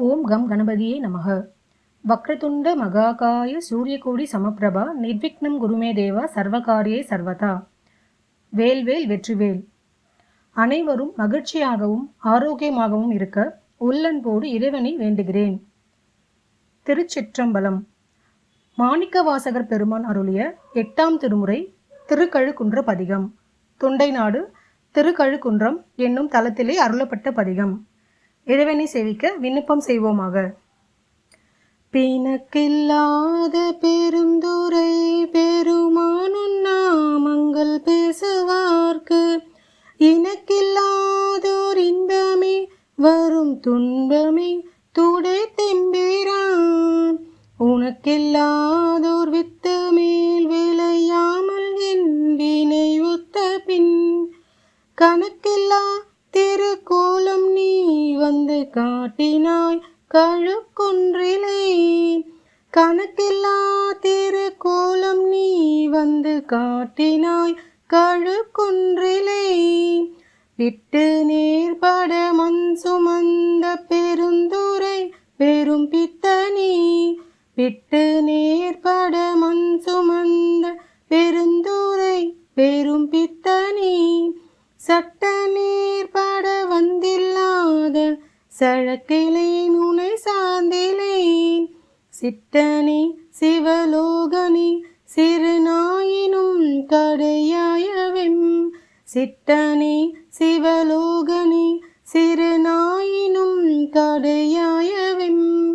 ஓம் come கணபதியே நமக. வக்ரதுண்ட மகாகாய சூரியகோடி சமப்பிரபா நிர்விக்னம் குருமே தேவா சர்வகாரியே சர்வதா. வேல்வேல் வெற்றிவேல் அனைவரும் மகிழ்ச்சியாகவும் ஆரோக்கியமாகவும் இருக்க உள்ளன்போடு இறைவனை வேண்டுகிறேன். திருச்சிற்றம்பலம். மாணிக்கவாசகர் பெருமான் அருளிய எட்டாம் திருமுறை திருக்கழுக்குன்ற பதிகம். தொண்டை நாடு திருக்கழுக்குன்றம் என்னும் தலத்திலே அருளப்பட்ட பதிகம். இறைவனை சேவிக்க விண்ணப்பம் செய்வோமாக. பிணக்கில்லாத பெருந்துரை பெருமான் திருக்குன்றிலே கணக்கில்லா திருக்கோலம் நீ வந்து காட்டினாய் கழுக்குன்றிலே. விட்டு நேர்பட மண் சுமந்த பெருந்துரை பெரும் பித்தனி. விட்டு நேர்பட சழக்கிலேன் உனை சார்ந்திலேன். சிட்டனே சிவலோகனே சிறுநாயினும் கடையாயவெம் சிட்டனே சிவலோகனே சிறுநாயினும் கடையாயவெம்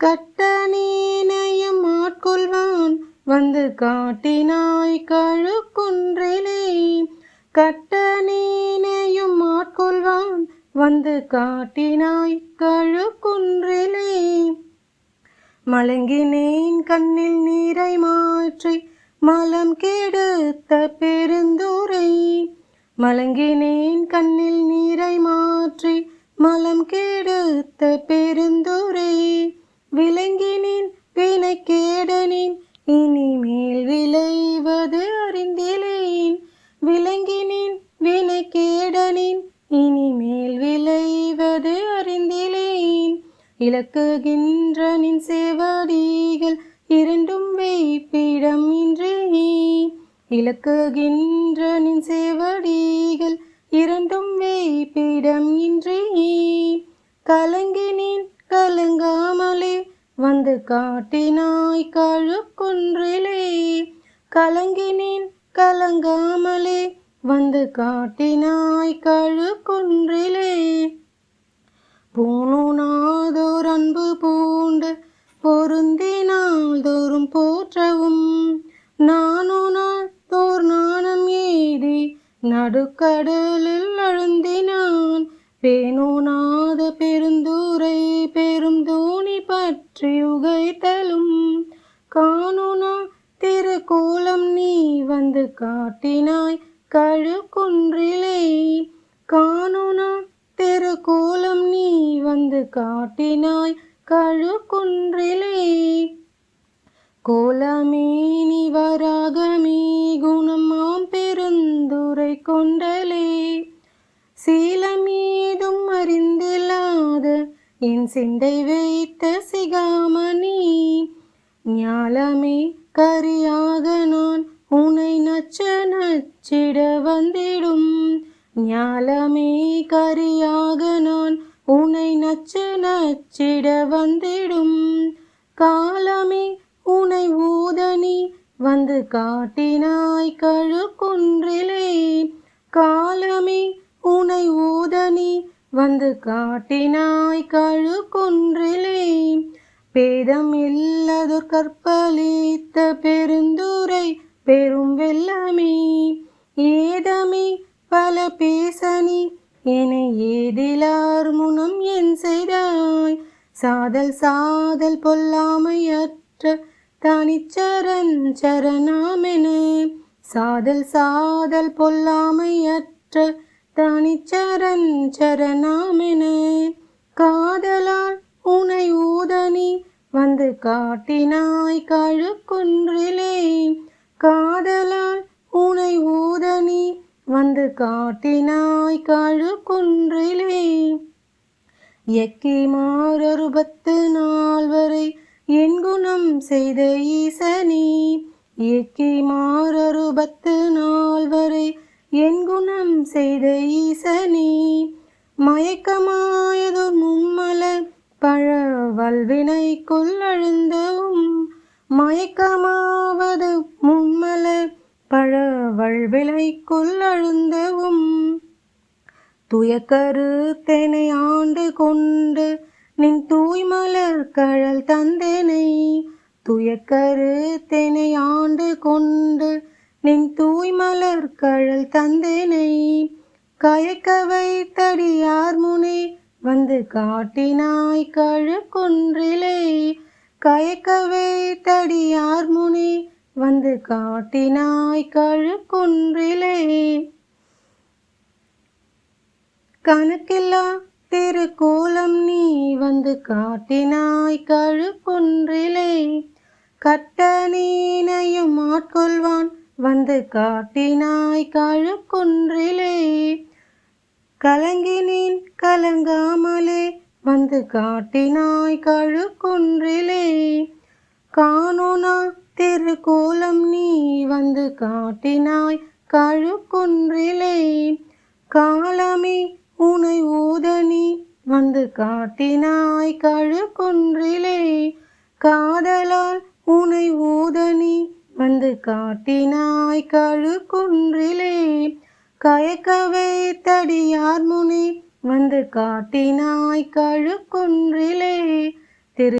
கட்டனேனயம் ஆட்கொள்வான் வந்து காட்டினாய் கழுக்குன்றிலே. கட்டனேனையும் ஆட்கொள்வான் வந்து காட்டினாய் கழுக்குன்றிலே. மலங்கினேன் கண்ணில் நீரை மாற்றி மலம் கெடுத்த பெருந்துரை. மலங்கினேன் கண்ணில் நீரை மாற்றி மலம் கெடுத்த பெருந்துரை. விலங்கினேன் வினை கேடனின் விளக்குகின்ற நின் சேவடிகள் இரண்டும் வைப்பிடம் இன்றே இலக்குகின்ற நின் சேவடிகள் இரண்டும் வைப்பிடம் இன்றே கலங்கினேன் கலங்காமலே வந்து காட்டினாய் கழுக்குன்றிலே. கலங்கினேன் கலங்காமலே வந்து காட்டினாய் கழுக்குன்றிலே. கடலில் அழுந்தினான். பேணுநாத பெருந்தூரை பெரும் தோணி பற்றி உகைத்தலும். காணுனா திருக்கோலம் நீ வந்து காட்டினாய் கழுக்குன்றிலே. காணுனா திருக்கோலம் நீ வந்து காட்டினாய் கழுக்குன்றிலே. கோலமே நீ வராகமே குணமாம் பெருந்துரை கொண்ட என் சிந்தை வைத்த சிகாமணி ஞாலமே கரியாக நான் உனை நச்ச நச்சிட வந்திடும். ஞாலமே கரியாக நான் உனை நச்ச நச்சிட வந்திடும். காலமே உனை ஊதனி வந்து காட்டினாய் கழுக்குன்றிலே காலமே உனை ஊ வந்து காட்டினாய் கழு குன்றிலே பேதம் இல்லாதோர் கற்பழித்த பெருந்துரை பெரும் வெள்ளமே. ஏதமே பல பேசனி என ஏதிலார் முனம் என் செய்தாய். சாதல் சாதல் பொல்லாமையற்ற தனிச்சரன் சரணாமென. சாதல் சாதல் பொல்லாமையற்ற தனிச்சரண் சரணாமென காதலால் உனை ஊதனி வந்து காட்டினாய் கழுக்குன்றிலே. காதலால் உனை ஊதனி வந்து காட்டினாய் கழுக்குன்றிலே. எக்கிமார் அறுபத்து நால்வரை என் குணம் செய்த ஈசனே. எக்கிமார் அறுபத்து நால்வரை என் குணம் செய்த ஈசனே மயக்கமாயதோர் மும்மலர் பழ வல்வினை கொள்ளழுந்தவும் மயக்கமாவது மும்மலர் பழ வல்வினை கொள்ளழுந்தவும். துயக்கரு தெனை ஆண்டு கொண்டு நின் தூய்மலர் கழல் தந்தனை துயக்கரு தெனை ஆண்டு கொண்டு நின் தூய்மலர் கழல் தந்தேனை கயக்க வைத்தடியார் முனே வந்து காட்டினாய் கழு குன்றிலே கயக்க வைத்தடியார் முனே வந்து காட்டினாய் கழு குன்றிலே கணக்கில்லா திருக்கோலம் நீ வந்து காட்டினாய் கழு குன்றிலே கட்ட நீனையும் ஆட்கொள்வான் வந்து காட்டினாய் கழுக்குன்றிலே. கலங்கினேன் கலங்காமலே வந்து காட்டினாய் கழுக்குன்றிலே. காணோனா திருக்கோலம் நீ வந்து காட்டினாய் கழுக்குன்றிலே. காலமே உனை ஊதனி வந்து காட்டினாய் கழுக்குன்றிலே. காதலால் உனை ஊதனி வந்து காட்டினாய் கழுக்குன்றிலே கயக்கவே தடியார் முனி. வந்து காட்டினாய் கழுக்குன்றிலே